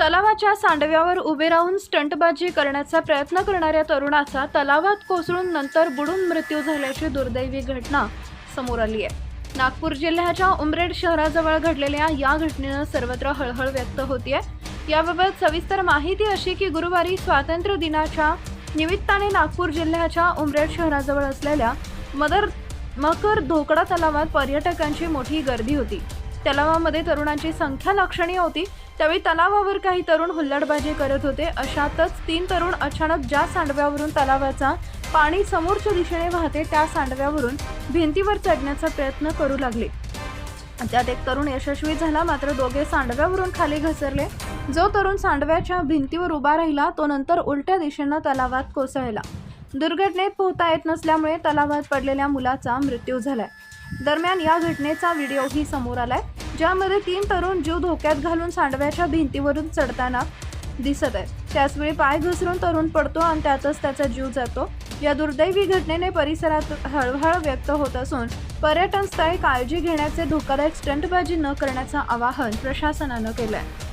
तलावाच्या सांडव्यावर उभे राहून स्टंटबाजी करण्याचा प्रयत्न करणाऱ्या तरुणाचा तलावात कोसळून नंतर बुडून मृत्यू झाल्याची दुर्दैवी घटना समोर आली आहे. नागपूर जिल्ह्याच्या उमरेड शहराजवळ घडलेल्या या घटनेनं सर्वत्र हळहळ व्यक्त होतीये. याबाबत सविस्तर माहिती अशी की गुरुवारी स्वातंत्र्य दिनाच्या निमित्ताने नागपूर जिल्ह्याच्या उमरेड शहराजवळ असलेल्या मदर मकर धोकडा तलावात पर्यटकांची मोठी गर्दी होती. तलावामध्ये तरुणांची संख्या लक्षणीय होती. त्यावेळी तलावावर काही तरुण हुल्लडबाजी करत होते. अशातच तीन तरुण अचानक ज्या सांडव्यावरून तलावाचा पाणी समोरच्या दिशेने वाहते त्या सांडव्यावरून भिंतीवर चढण्याचा प्रयत्न करू लागले. त्यात एक तरुण यशस्वी झाला मात्र दोघे सांडव्यावरून खाली घसरले. जो तरुण सांडव्याच्या भिंतीवर उभा राहिला तो नंतर उलट्या दिशेनं तलावात कोसळला. दुर्घटनेत पोहता येत नसल्यामुळे तलावात पडलेल्या मुलाचा मृत्यू झालाय. दरम्यान या घटनेचा व्हिडिओही समोर आलाय ज्यामध्ये तीन तरुण जीव धोक्यात घालून सांडव्याच्या भिंतीवरून चढताना दिसत आहेत. त्याचवेळी पाय घसरून तरुण पडतो आणि त्यातच त्याचा जीव जातो. या दुर्दैवी घटनेने परिसरात हळहळ व्यक्त होत असून पर्यटन स्थळी काळजी घेण्याचे धोकादायक स्टंटबाजी न करण्याचं आवाहन प्रशासनानं केलं आहे